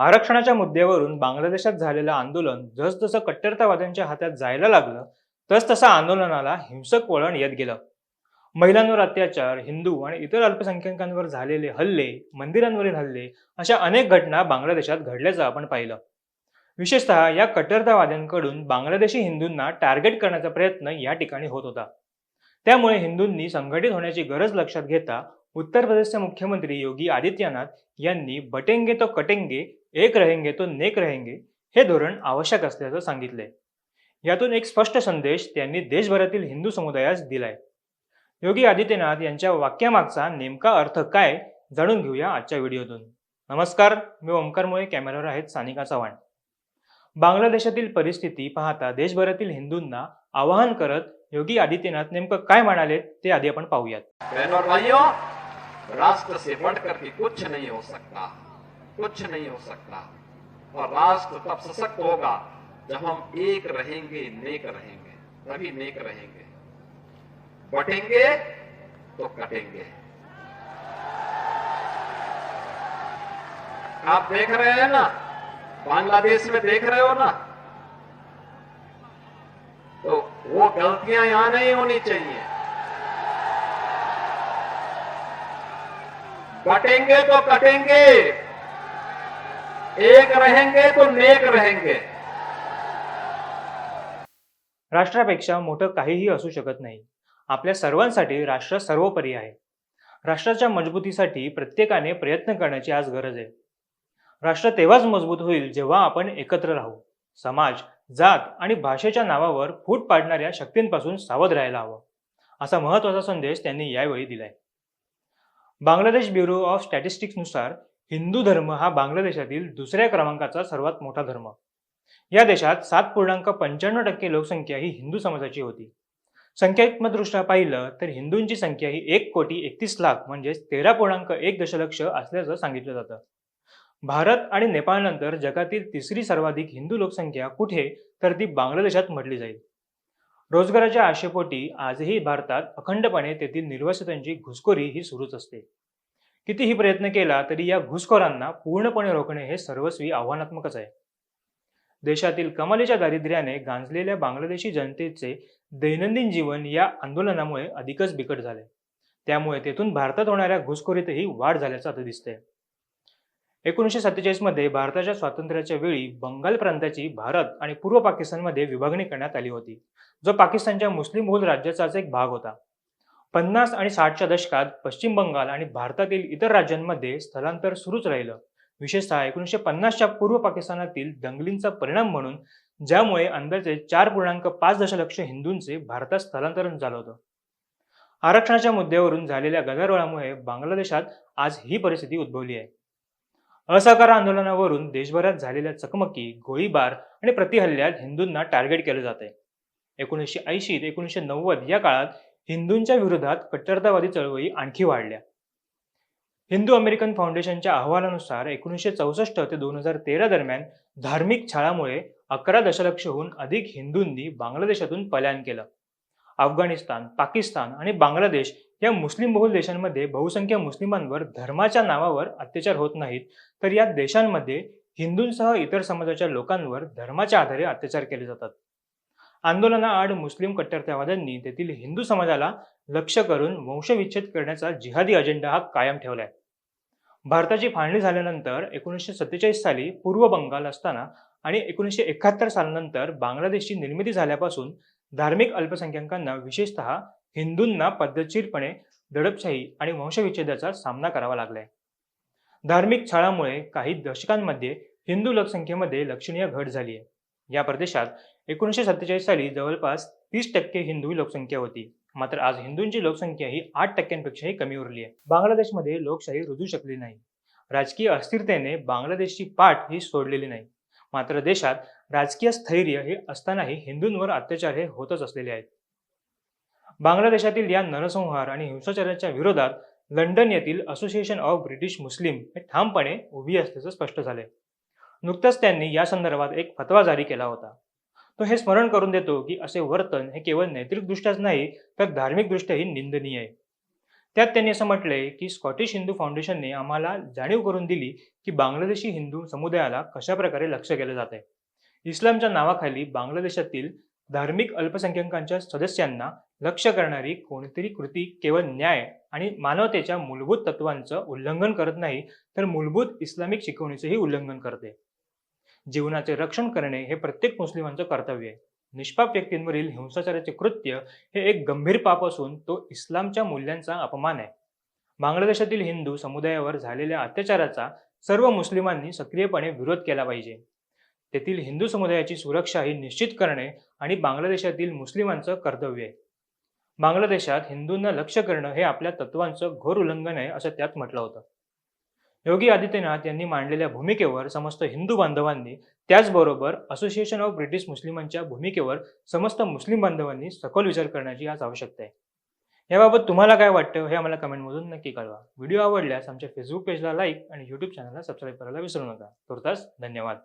आरक्षणाच्या मुद्द्यावरून बांगलादेशात झालेलं आंदोलन जसजसं कट्टरतावाद्यांच्या हातात जायला लागलं तसतसं आंदोलनाला हिंसक वळण येत गेलं. महिलांवर अत्याचार हिंदू आणि इतर अल्पसंख्याकांवर झालेले हल्ले मंदिरांवरील हल्ले अशा अनेक घटना बांगलादेशात घडल्याचं आपण पाहिलं. विशेषतः या कट्टरतावाद्यांकडून बांगलादेशी हिंदूंना टार्गेट करण्याचा प्रयत्न या ठिकाणी होत होता. त्यामुळे हिंदूंनी संघटित होण्याची गरज लक्षात घेता उत्तर प्रदेशचे मुख्यमंत्री योगी आदित्यनाथ यांनी बटेंगे तो कटेंगे एक रहेंगे तो नेक रहेंगे हे धोरण आवश्यक असल्याचं सांगितलंय. यातून एक स्पष्ट संदेश त्यांनी देशभरातील हिंदू समुदायास दिलाय. योगी आदित्यनाथ यांच्या वाक्यामागचा नेमका अर्थ काय जाणून घेऊया आजच्या व्हिडिओतून. नमस्कार मी ओमकार मुळे कॅमेरावर आहेत सानिका चव्हाण. बांगलादेशातील परिस्थिती पाहता देशभरातील हिंदूंना आवाहन करत योगी आदित्यनाथ नेमकं काय म्हणाले ते आधी आपण पाहूयात. राष्ट्र से बढ़कर कुछ नहीं हो सकता कुछ नहीं हो सकता। और राष्ट्र तब सशक्त होगा जब हम एक रहेंगे, नेक रहेंगे, तभी नेक रहेंगे। बटेंगे तो कटेंगे। आप देख रहे हैं ना? बांग्लादेश में देख रहे हो ना? तो वो गलतियाँ यहाँ नहीं होनी चाहिए। बटेंगे तो कटेंगे। एक रहेंगे तो नेक रहेंगे। राष्ट्रापेक्षा मोठं काहीही असू शकत नाही. आपल्या सर्वांसाठी राष्ट्र सर्वोपरी आहे. राष्ट्राच्या मजबूतीसाठी प्रत्येकाने प्रयत्न करण्याची आज गरज आहे. राष्ट्र तेव्हाच मजबूत होईल जेव्हा आपण एकत्र राहू. समाज जात आणि भाषेच्या नावावर फूट पाडणाऱ्या शक्तींपासून सावध राहायला हवं. असा महत्त्वाचा संदेश त्यांनी यावेळी दिलाय. बांगलादेश ब्युरो ऑफ स्टॅटिस्टिक्सनुसार हिंदू धर्म हा बांगलादेशातील दुसऱ्या क्रमांकाचा सर्वात मोठा धर्म. या देशात सात पूर्णांक पंच्याण्णव टक्के लोकसंख्या ही हिंदू समाजाची होती. संख्यात्मकदृष्ट्या पाहिलं तर हिंदूंची संख्या ही एक कोटी एकतीस लाख म्हणजेच तेरा पूर्णांक एक दशलक्ष असल्याचं सांगितलं जातं. भारत आणि नेपाळनंतर जगातील तिसरी सर्वाधिक हिंदू लोकसंख्या कुठे तर ती बांगलादेशात म्हटली जाईल. रोजगाराच्या आशेपोटी आजही भारतात अखंडपणे तेथील निर्वासितांची घुसखोरी ही सुरूच असते. कितीही प्रयत्न केला तरी या घुसखोरांना पूर्णपणे रोखणे हे सर्वस्वी आव्हानात्मकच आहे. देशातील कमालीच्या दारिद्र्याने गांजलेल्या बांगलादेशी जनतेचे दैनंदिन जीवन या आंदोलनामुळे अधिकच बिकट झाले. त्यामुळे तेथून भारतात होणाऱ्या घुसखोरीतही वाढ झाल्याचं आता दिसतंय. एकोणीसशे सत्तेचाळीसमध्ये भारताच्या स्वातंत्र्याच्या वेळी बंगाल प्रांताची भारत आणि पूर्व पाकिस्तानमध्ये विभागणी करण्यात आली होती जो पाकिस्तानच्या मुस्लिम बहुल राज्याचाच एक भाग होता. पन्नास आणि साठच्या दशकात पश्चिम बंगाल आणि भारतातील इतर राज्यांमध्ये स्थलांतर सुरूच राहिलं. विशेषतः एकोणीसशे पन्नासच्या पूर्व पाकिस्तानातील दंगलींचा परिणाम म्हणून ज्यामुळे अंदाजे चार पूर्णांक पाच दशलक्ष हिंदूंचे भारतात स्थलांतरण झालं होतं. आरक्षणाच्या मुद्द्यावरून झालेल्या गदारोळामुळे बांगलादेशात आज ही परिस्थिती उद्भवली आहे. असहकार आंदोलनावरून देशभरात झालेल्या चकमकी गोळीबार आणि प्रतिहल्ल्यात हिंदूंना टार्गेट केलं जात आहे एकोणीसशे ऐंशी ते एकोणीसशे नव्वद या काळात हिंदूंच्या विरोधात कट्टरतावादी चळवळी आणखी वाढल्या. हिंदू अमेरिकन फाउंडेशनच्या अहवालानुसार एकोणीसशे चौसष्ट ते दोन हजार तेरा दरम्यान धार्मिक छळामुळे अकरा दशलक्षहून अधिक हिंदूंनी बांगलादेशातून पलायन केलं. अफगाणिस्तान पाकिस्तान आणि बांगलादेश या मुस्लिम बहुल देशांमध्ये बहुसंख्य मुस्लिमांवर धर्माच्या नावावर अत्याचार होत नाहीत तर या देशांमध्ये हिंदूंसह इतर समाजाच्या लोकांवर धर्माच्या आधारे अत्याचार केले जातात. आंदोलनाआड मुस्लिम कट्टरतावाद्यांनी तेथील हिंदू समाजाला लक्ष करून वंशविच्छेद करण्याचा जिहादी अजेंडा हा कायम ठेवलाय. भारताची फाळणी झाल्यानंतर एकोणीसशे सत्तेचाळीस साली पूर्व बंगाल असताना आणि एकोणीसशे एकाहत्तर सालानंतर बांगलादेशची निर्मिती झाल्यापासून धार्मिक अल्पसंख्याकांना विशेषतः हिंदूंना पद्धतशीरपणे दडपशाही आणि वंशविच्छेदाचा सामना करावा लागलाय. धार्मिक छळामुळे काही दशकांमध्ये हिंदू लोकसंख्येमध्ये लक्षणीय घट झाली आहे या प्रदेशात एकोणीसशे सत्तेचाळीस साली जवळपास तीस टक्के हिंदू लोकसंख्या होती. मात्र आज हिंदूंची लोकसंख्या ही आठ टक्क्यांपेक्षाही कमी उरली आहे. बांगलादेशमध्ये लोकशाही रुजू शकली नाही. राजकीय अस्थिरतेने बांगलादेशची पाठ ही सोडलेली नाही. मात्र देशात राजकीय स्थैर्य हे असतानाही हिंदूंवर अत्याचार हे होतच असलेले आहेत. बांगलादेशातील या नरसंहार आणि हिंसाचाराच्या विरोधात लंडन येथील असोसिएशन ऑफ ब्रिटिश मुस्लिम हे ठामपणे उभी असल्याचं स्पष्ट झाले नुकतंच त्यांनी या संदर्भात एक फतवा जारी केला होता. तो हे स्मरण करून देतो की असे वर्तन हे केवळ नैतिकदृष्ट्याच नाही तर धार्मिकदृष्ट्याही निंदनीय आहे. त्यात त्यांनी असं म्हटलंय की स्कॉटिश हिंदू फाउंडेशनने आम्हाला जाणीव करून दिली की बांगलादेशी हिंदू समुदायाला कशा प्रकारे लक्ष केलं जात आहे. इस्लामच्या नावाखाली बांगलादेशातील धार्मिक अल्पसंख्याकांच्या सदस्यांना लक्ष करणारी कोणतीही कृती केवळ न्याय आणि मानवतेच्या मूलभूत तत्वांचं उल्लंघन करत नाही तर मूलभूत इस्लामिक शिकवणीचेही उल्लंघन करते. जीवनाचे रक्षण करणे हे प्रत्येक मुस्लिमांचं कर्तव्य आहे. निष्पाप व्यक्तींवरील हिंसाचाराचे कृत्य हे एक गंभीर पाप असून तो इस्लामच्या मूल्यांचा अपमान आहे. बांगलादेशातील हिंदू समुदायावर झालेल्या अत्याचाराचा सर्व मुस्लिमांनी सक्रियपणे विरोध केला पाहिजे. तेथील हिंदू समुदायाची सुरक्षा ही निश्चित करणे आणि बांगलादेशातील मुस्लिमांचं कर्तव्य आहे. बांगलादेशात हिंदूंना लक्ष करणं हे आपल्या तत्वांचं घोर उल्लंघन आहे असं त्यात म्हटलं होतं. योगी आदित्यनाथ यांनी मांडलेल्या भूमिकेवर समस्त हिंदू बांधवांनी त्याचबरोबर असोसिएशन ऑफ ब्रिटिश मुस्लिमांच्या भूमिकेवर समस्त मुस्लिम बांधवांनी सखोल विचार करण्याची आज आवश्यकता आहे. याबाबत तुम्हाला काय वाटतं हे आम्हाला कमेंटमधून नक्की कळवा. व्हिडिओ आवडल्यास आमच्या फेसबुक पेजला लाईक आणि यूट्यूब चॅनलला सबस्क्राईब करायला विसरू नका. तुर्तास धन्यवाद.